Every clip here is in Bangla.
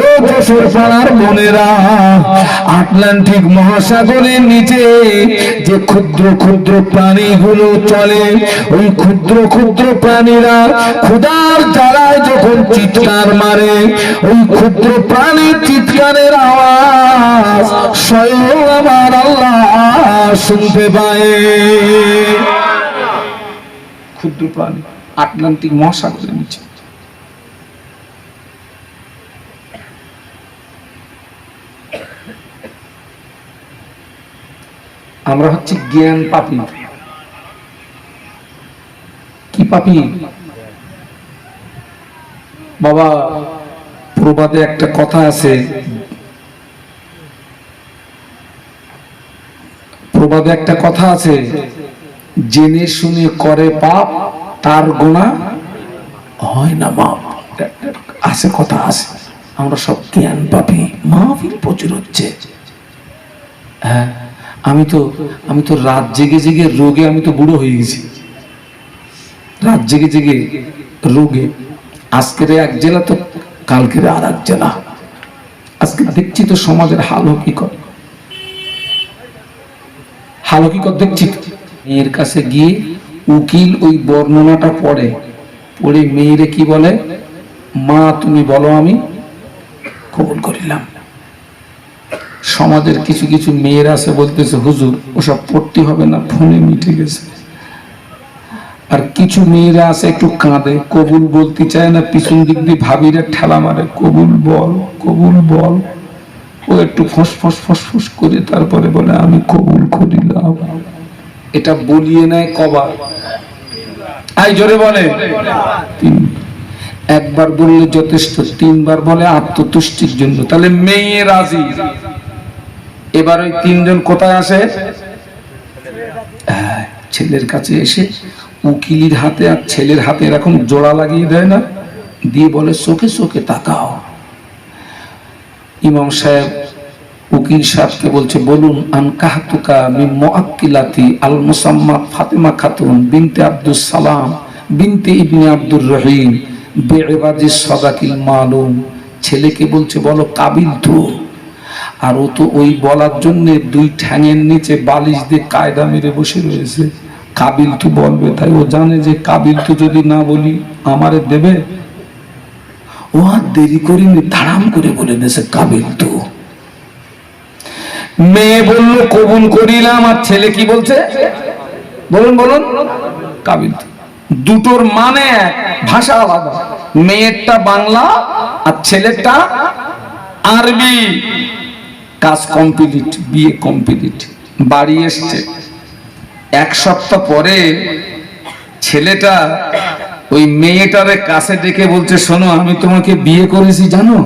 ও যশোর পাড়ার বোনেরা, আটলান্টিক মহাসাগরের নিচে যে ক্ষুদ্র ক্ষুদ্র প্রাণীগুলো চলে, ওই ক্ষুদ্র ক্ষুদ্র প্রাণীরা ক্ষুদার জ্বালায় যখন চিৎকার মারে, ওই ক্ষুদ্র প্রাণীর চিৎকারের আওয়াজ স্বয়ং আমার আল্লাহ শুনতে পায়। ক্ষুদ্র প্রাণী, আটলান্টিক মহাসাগরের নিচে। আমরা হচ্ছে জ্ঞান পাপি। কি পাপি? বাবা, প্রবাদে একটা কথা আছে। প্রবাদে একটা কথা আছে, জেনে শুনে করে পাপ, তার গোনা হয় না মাপ আছে কথা আছে। আমরা সব জ্ঞান পাপি। মাহফিল প্রচুর হচ্ছে। হ্যাঁ? আমি তো আমি তো রাত জেগে জেগে রোগে আমি তো বুড়ো হয়ে গেছি। রাত জেগে জেগে রোগে। আজকের এক জেলা তো কালকের আর এক জেলা। আজকে দেখছি তো সমাজের হাল হকিকত হাল হকিকত দেখছি মেয়ের কাছে গিয়ে উকিল ওই বর্ণনাটা পড়ে। পড়ে মেয়েরে কি বলে? মা, তুমি বলো আমি কবুল করিলাম। সমাজের কিছু কিছু মেয়েরা আছে বলতেছে, হুজুর, ওসব পড়তে হবে না, ফোনে মিটে গেছে। আর কিছু মেয়েরা আছে একটু কাঁদে, কবুল বলতে চায় না, পিছন দিক দিয়ে ভাবিরা ঠেলা মারে, কবুল বল কবুল বল। ও একটু ফস ফস ফস ফস করে তারপরে বলে, আমি কবুল করিলাম এটা বলিয়ে নেয় কবার? আই, জোরে বলে একবার বললে যথেষ্ট, তিনবার বলে আত্মতুষ্টির জন্য। তাহলে মেয়ে রাজি। এবার ওই তিনজন কোথায় আসে হ্যাঁ, ছেলের কাছে এসে উকিলির হাতে আর ছেলের হাতে এরকম জোড়া লাগিয়ে দেয় না? দিয়ে বলে চোখে চোখে তাকাও। ইমাম সাহেব উকিল সাহেবকে বলছে বলুন আন কাহাতুকা মি মুআক্কিলাতি আল মুসাম্মাত ফাতেমা খাতুন বিনতে আব্দুস সালাম বিনতে ইবনে আব্দুর রহিম বেঈবাদি সাদাকিল মালুম। ছেলেকে বলছে বলো কাবিল তো আর ও তো ওই বলার জন্য দুই ঠ্যাঙের নিচে বালিশ দিয়ে কায়দা মেরে বসে রয়েছে। কাবিল তু বলবে, তাই ও জানে যে কাবিল তু যদি না বলি আমারে দেবে। ও আর দেরি করিনি, ধারাম করে বলে দিয়েছে কাবিল তু। মেয়ে বলল, কবুল করিলাম। আর ছেলে কি বলছে? বলুন বলুন। কাবিল। দুটোর মানে ভাষা আলাদা। মেয়েরটা বাংলা আর ছেলেরটা আরবি। কাজ কমপ্লিট বিয়ে কমপ্লিট বাড়ি এসছে। এক সপ্তাহ পরে ছেলেটা ওই মেয়েটারে কাছে ডেকে বলছে, শোনো, আমি তোমাকে বিয়ে করেছি, জানো?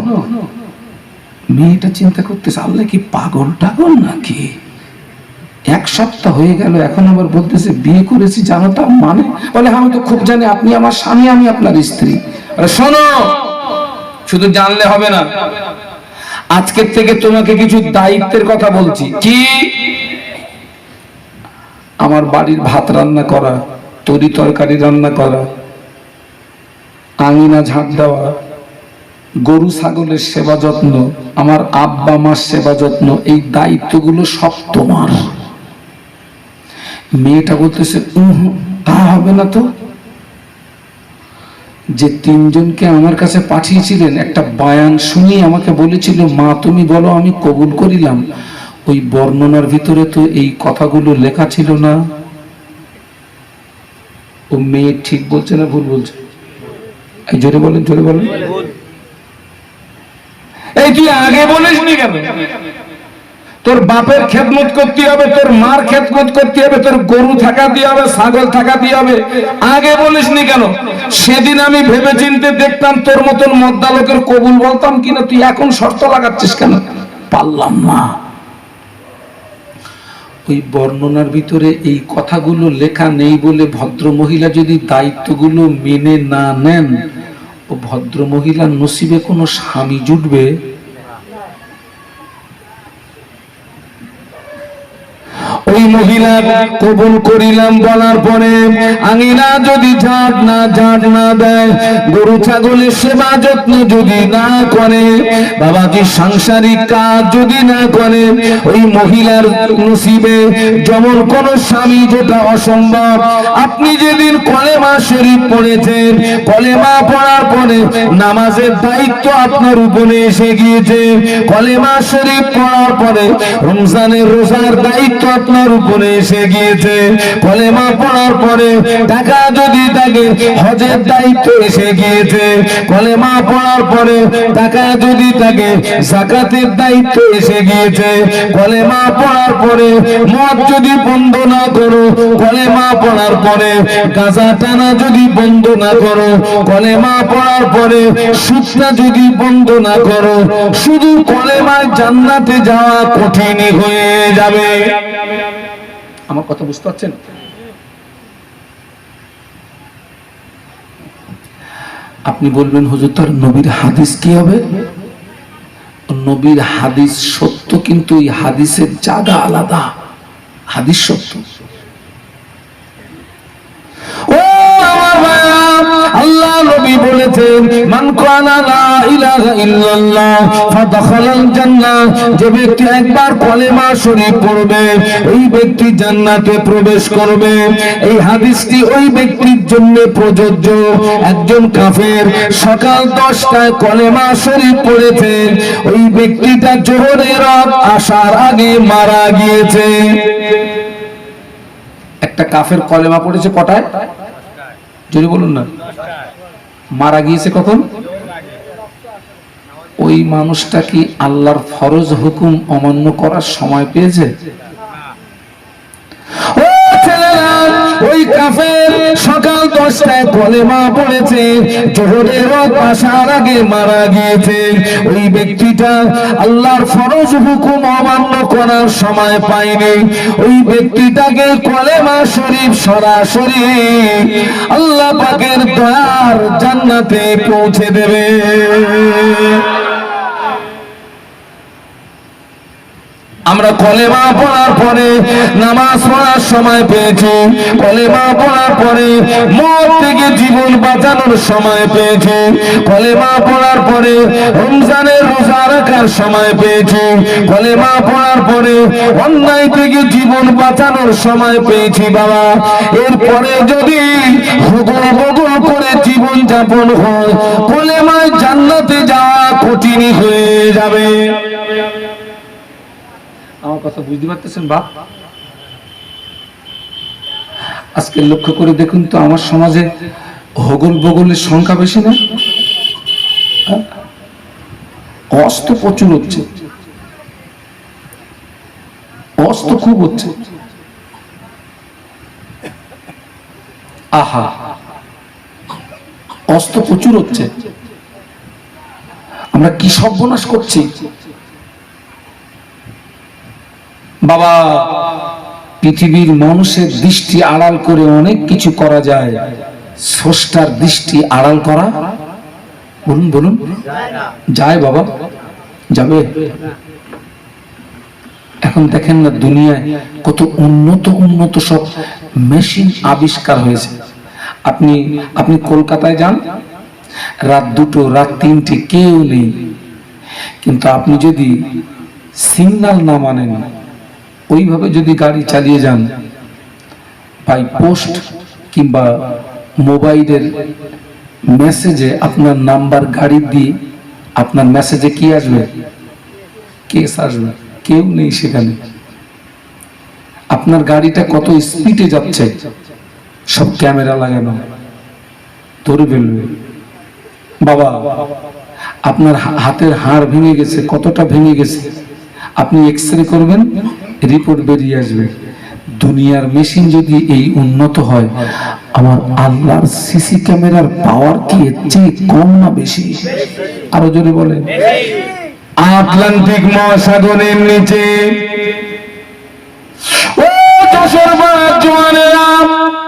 মেয়েটা চিন্তা করতেছে, আল্লাহ কি পাগল টাগল নাকি? এক সপ্তাহ হয়ে গেল, এখন আবার বলতেছে, বিয়ে করেছি, জানো তার মানে? বলে, আমি তো খুব জানি, আপনি আমার স্বামী, আমি আপনার স্ত্রী। আরে শোনো, শুধু জানলে হবে না। আজকের থেকে তোমাকে কিছু দায়িত্বের কথা বলছি। কি? আমার বাড়ির ভাত রান্না করা, তরি তরকারি রান্না করা, আঙিনা ঝাঁট দেওয়া, গরু ছাগলের সেবা যত্ন, আমার আব্বা মার সেবা যত্ন, এই দায়িত্বগুলো সব তোমার। মেয়েটা বলতেছে তা হবে না তো? যে তিনজনকে আমার কাছে পাঠিয়েছিলেন একটা বায়ান শুনিয়ে আমাকে বলেছিল মা তুমি বলো আমি কবুল করিলাম। ওই বর্ণনার ভিতরে তো এই কথাগুলো লেখা ছিল না। ও মেয়ে ঠিক বলছে না ভুল বলছে? এই জোরে বলেন জোরে বলেন। এই তুই আগে বলিস নি কেন? তোর বাপের খেদমত করতে হবে, তোর মার খেদমত করতে হবে, তোর গরু থাকা দিয়ে হবে, ছাগল থাকা দিয়ে হবে। আগে বলিস নি কেন? সেদিন আমি ভেবে চিনতে দেখতাম তোর মতন মদ্দা লোকের কবুল বলতাম কিনা, তুই এখন শর্ত লাগাচ্ছিস কেন? পারলাম না। ওই বর্ণনার ভিতরে এই কথাগুলো লেখা নেই বলে ভদ্র মহিলা যদি দায়িত্বগুলো মেনে না নেন, ও ভদ্র মহিলার নসিবে কোনো স্বামী জুটবে? ওই মহিলা কবুল করিলাম বলার পরে আঙিনা যদি ঝাড় না ঝাড় না দেয়, গরু ছাগলের সেবা যত্ন যদি না করে বাবা কি সাংসারিক কাজ যদি না করে, ওই মহিলার নসিবে যেমন কোন স্বামী যেটা অসম্ভব। আপনি যেদিন কলেমা শরীফ পড়েছেন, কলেমা পড়ার পরে নামাজের দায়িত্ব আপনার উপরে এসে গিয়েছে। কলেমা শরীফ পড়ার পরে রমজানের রোজার দায়িত্ব আপনার উপরে এসে গিয়েছে। কলেমা পড়ার পরে টাকা যদি থাকে হজের দায়িত্ব এসে গিয়েছে, কলেমা পড়ার পরে টাকা যদি থাকে জাকাতের দায়িত্ব এসে গিয়েছে, কলেমা পড়ার পরে মদ যদি বন্ধ না করো, কলেমা পড়ার পরে গাঁজা টানা যদি বন্ধ না করো, কলেমা পড়ার পরে সুদটা যদি বন্ধ না করো, শুধু কলেমায় জান্নাতে যাওয়া কঠিন হয়ে যাবে। আমার কথা বুঝতে পারছেন? আপনি বলবেন, হুজুর, তার নবীর হাদিস কি হবে? নবীর হাদিস সত্য, কিন্তু এই হাদিসের জাদা আলাদা। হাদিস সত্য। বলেছেন, মান লা ইলাহা ইল্লাল্লাহ, ফাদাখালাল জান্নাহ। যে ব্যক্তি একবার শরীফ পড়বে, ওই ব্যক্তি জান্নাতে প্রবেশ করবে। এই হাদিসটি ওই ব্যক্তির জন্য প্রযোজ্য। একজন কাফের সকাল দশটায় কলেমা শরীফ পড়েছেন ওই ব্যক্তিটা জোহরের আসার আগে মারা গিয়েছে। একটা কাফের কলেমা পড়েছে কটায়? যদি বলুন না। মারা গিয়েছে কখন? ওই মানুষটা কি আল্লাহর ফরজ হুকুম অমান্য করার সময় পেয়েছে? ওই কাফের সকাল দশটায় কলেমা পড়েছে, জোহরের আসার আগে মারা গিয়েছে। ওই ব্যক্তিটা আল্লাহর ফরজ হুকুম অমান্য করার সময় পায়নি। ওই ব্যক্তিটাকে কলেমা শরীফ সরাসরি আল্লাহ পাকের দয়ার জান্নাতে পৌঁছে দেবে। আমরা কলেমা পড়ার পরে, নামাজ পড়ার সময় পেয়েছি। কলেমা পড়ার পরে মত থেকে জীবন বাঁচানোর সময় পেয়েছি। কলেমা পড়ার পরে, রমজানের রোজা রাখার সময় পেয়েছি। কলেমা পড়ার পরে, অন্যায় থেকে জীবন বাঁচানোর সময় পেয়েছি, বাবা। এরপরে যদি হুগুল বগুল করে জীবন যাপন হয়, কলেমায় জান্নাতে যাওয়া কঠিন হয়ে যাবে। কথা বুঝতে পারতেছেন, বাপ? আজকে লক্ষ্য করে দেখুন তো আমার সমাজে হগল বগলের সংখ্যা বেশি না? হ্যাঁ? অস্ত প্রচুর হচ্ছে। অস্ত খুব হচ্ছে। আহা! অস্ত প্রচুর হচ্ছে। আমরা কি সর্বনাশ করছি? বাবা, পৃথিবীর মানুষের দৃষ্টি আড়াল করে অনেক কিছু করা যায়। স্রষ্টার দৃষ্টি আড়াল করা? বলুন বলুন। যায় বাবা, যাবে। এখন দেখেন না দুনিয়ায় কত উন্নত উন্নত সব মেশিন আবিষ্কার হয়েছে। আপনি আপনি কলকাতায় যান, রাত দুটো, রাত তিনটে কেউ নেই। কিন্তু আপনি যদি সিগন্যাল না মানেন ওইভাবে যদি গাড়ি চালিয়ে যান বাই পোস্ট কিংবা মোবাইলের মেসেজে আপনার নাম্বার গাড়ি দিয়ে আপনার মেসেজে কি আসবে? কেস আসবে? কেউ নেই সেখানে। আপনার গাড়িটা কত স্পিডে যাচ্ছে? সব ক্যামেরা লাগানো, ধরে ফেলবে। বাবা, আপনার হাতের হাড় ভেঙে গেছে, কতটা ভেঙে গেছে? আপনি এক্স রে করবেন? রিপোর্ট বেরিয়ে আসবে। দুনিয়ার মেশিন যদি এই উন্নত হয়, আমার আল্লাহর সিসি ক্যামেরার পাওয়ার কি এর চেয়ে কম না বেশি? আরও জোরে বলে আটলান্টিক মহাসাগরের নিচে। ও চাষের জোয়ানেরা!